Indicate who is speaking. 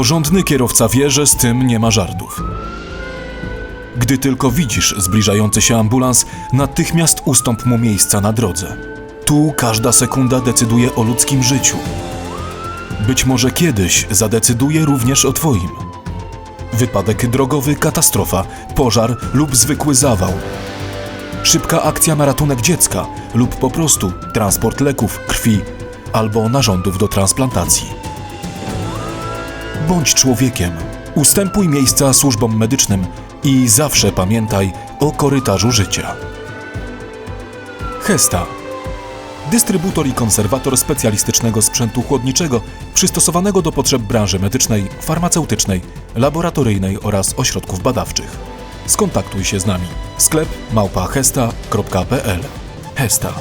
Speaker 1: Porządny kierowca wie, że z tym nie ma żartów. Gdy tylko widzisz zbliżający się ambulans, natychmiast ustąp mu miejsca na drodze. Tu każda sekunda decyduje o ludzkim życiu. Być może kiedyś zadecyduje również o Twoim. Wypadek drogowy, katastrofa, pożar lub zwykły zawał. Szybka akcja na ratunek dziecka lub po prostu transport leków, krwi albo narządów do transplantacji. Bądź człowiekiem. Ustępuj miejsca służbom medycznym i zawsze pamiętaj o korytarzu życia. Hesta. Dystrybutor i konserwator specjalistycznego sprzętu chłodniczego przystosowanego do potrzeb branży medycznej, farmaceutycznej, laboratoryjnej oraz ośrodków badawczych. Skontaktuj się z nami. Sklep małpa hesta.pl Hesta.